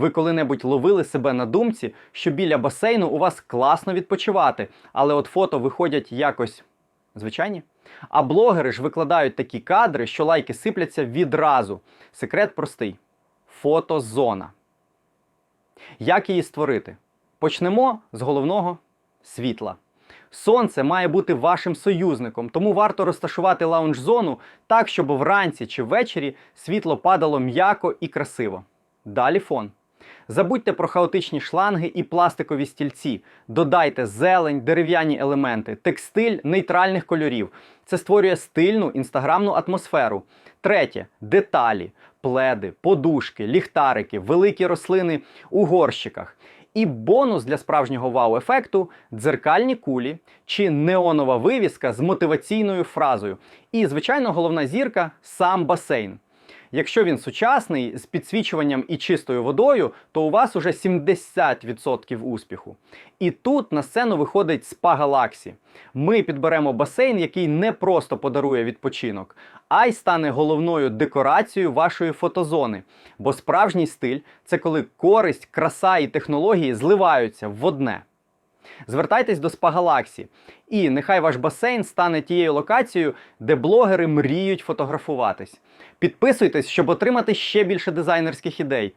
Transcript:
Ви коли-небудь ловили себе на думці, що біля басейну у вас класно відпочивати, але от фото виходять якось звичайні? А блогери ж викладають такі кадри, що лайки сипляться відразу. Секрет простий: фотозона. Як її створити? Почнемо з головного світла. Сонце має бути вашим союзником, тому варто розташувати лаунж-зону так, щоб вранці чи ввечері світло падало м'яко і красиво. Далі фон. Забудьте про хаотичні шланги і пластикові стільці. Додайте зелень, дерев'яні елементи, текстиль нейтральних кольорів. Це створює стильну інстаграмну атмосферу. Третє деталі, пледи, подушки, ліхтарики, великі рослини у горщиках. І бонус для справжнього вау-ефекту дзеркальні кулі чи неонова вивіска з мотиваційною фразою. І, звичайно, головна зірка сам басейн. Якщо він сучасний з підсвічуванням і чистою водою, то у вас уже 70% успіху. І тут на сцену виходить Spa Galaxy. Ми підберемо басейн, який не просто подарує відпочинок, а й стане головною декорацією вашої фотозони. Бо справжній стиль це коли користь, краса і технології зливаються в одне. Звертайтесь до Спагалаксі. І нехай ваш басейн стане тією локацією, де блогери мріють фотографуватись. Підписуйтесь, щоб отримати ще більше дизайнерських ідей.